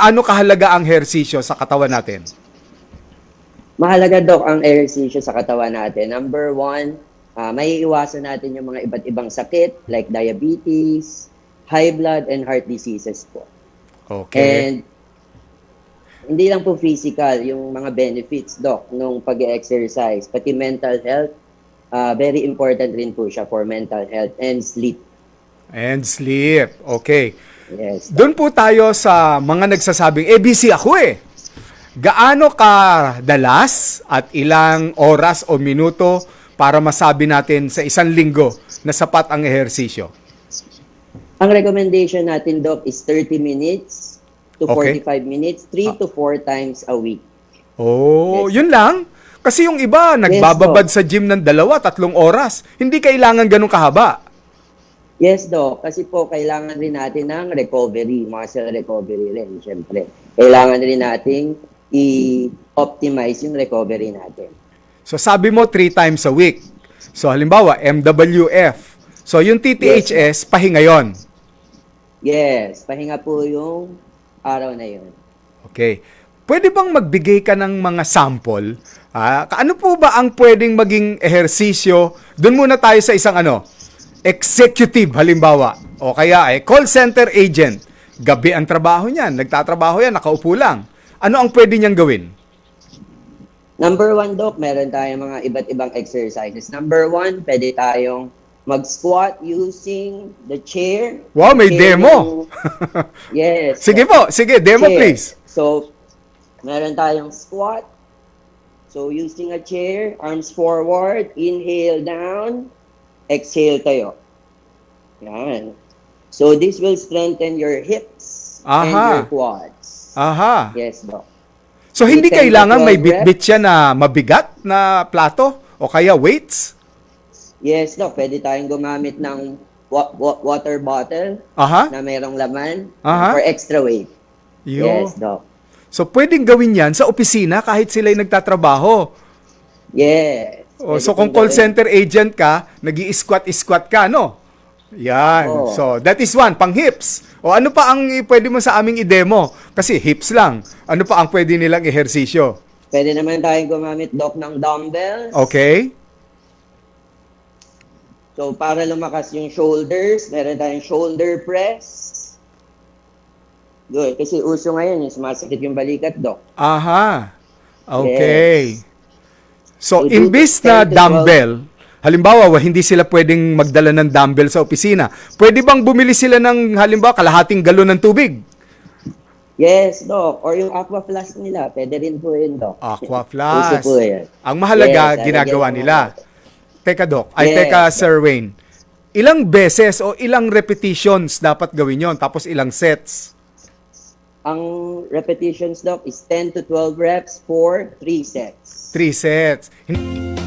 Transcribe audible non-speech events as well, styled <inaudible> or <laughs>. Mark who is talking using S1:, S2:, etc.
S1: gaano kahalaga ang ehersisyo sa katawan natin?
S2: Mahalaga, Doc, ang exercise sa katawan natin. Number one, ah, may iwasan natin yung mga iba't ibang sakit like diabetes, high blood, and heart diseases po.
S1: Okay.
S2: And hindi lang po physical, yung mga benefits, Doc, nung pag-exercise, pati mental health, ah, very important rin po siya for mental health and sleep.
S1: And sleep. Okay.
S2: Yes.
S1: Doon po tayo sa mga nagsasabing, eh busy ako eh. Gaano ka dalas at ilang oras o minuto para masabi natin sa isang linggo na sapat ang ehersisyo?
S2: Ang recommendation natin, Doc, is 30 minutes to
S1: Okay.
S2: 45 minutes, 3 to 4 times a week.
S1: Oh,
S2: Yes.
S1: yun lang. Kasi yung iba, nagbababad sa gym ng dalawa, tatlong oras. Hindi kailangan ganun kahaba.
S2: Yes, Doc. Kasi po, kailangan rin natin ng recovery, muscle recovery rin, syempre. Kailangan rin nating i-optimize yung recovery natin.
S1: So sabi mo three times a week. So halimbawa, MWF. So yung TTHS, pahinga yon.
S2: Yes, pahinga po yung araw na yun.
S1: Okay. Pwede bang magbigay ka ng mga sample? Ah, ano po ba ang pwedeng maging ehersisyo? Doon muna tayo sa isang ano, executive halimbawa. O kaya eh, call center agent. Gabi ang trabaho niyan. Nagtatrabaho yan, nakaupo lang. Ano ang pwede niyang gawin?
S2: Number one, Doc, meron tayong mga iba't ibang exercises. Number one, pwede tayong mag-squat using the chair.
S1: Wow, may
S2: Chair
S1: demo.
S2: yung- <laughs> yes.
S1: Sige po, sige, demo
S2: chair.
S1: please.
S2: So, meron tayong squat. So, using a chair, arms forward, inhale down, exhale tayo. Yan. So, this will strengthen your hips and
S1: Aha.
S2: your quads.
S1: Aha.
S2: Yes, Doc.
S1: So hindi
S2: 10 to
S1: kailangan may
S2: 12
S1: bitbit siya na mabigat na plato o kaya weights?
S2: Yes, Doc. Pwede tayong gumamit ng wa- wa- water bottle
S1: Aha.
S2: na mayroong laman
S1: Aha.
S2: for extra weight.
S1: Yo.
S2: Yes, Doc.
S1: So pwedeng gawin 'yan sa opisina kahit sila'y nagtatrabaho.
S2: Yes.
S1: O,
S2: Pwede
S1: so kung call center agent ka, nag-i-squat-squat ka, no? Yan.
S2: Oo.
S1: So, that is one, pang hips. O ano pa ang pwede mo sa aming i-demo? Kasi hips lang. Ano pa ang pwede nilang ehersisyo?
S2: Pwede naman tayong gumamit, Doc, ng dumbbells.
S1: Okay?
S2: So, para lumakas yung shoulders, meron tayong shoulder press. Good. Kasi uso ngayon, yung sumasakit yung balikat, Doc.
S1: Aha. Okay. So,
S2: We
S1: imbis
S2: 10
S1: na
S2: to 12
S1: dumbbell, halimbawa, wa- hindi sila pwedeng magdala ng dumbbell sa opisina. Pwede bang bumili sila ng, halimbawa, kalahating galon ng tubig?
S2: Yes, Doc. Or yung aqua flask nila, pwede rin po yun, Doc.
S1: Aqua <laughs> flask.
S2: po yan.
S1: Ang mahalaga,
S2: Yes,
S1: ginagawa nila. Teka, Doc. Ay,
S2: Yes,
S1: teka. Sir Wayne. Ilang beses o ilang repetitions dapat gawin yon Tapos ilang sets?
S2: Ang repetitions, Doc, is 10 to 12 reps for 3 sets.
S1: Three sets. Hin-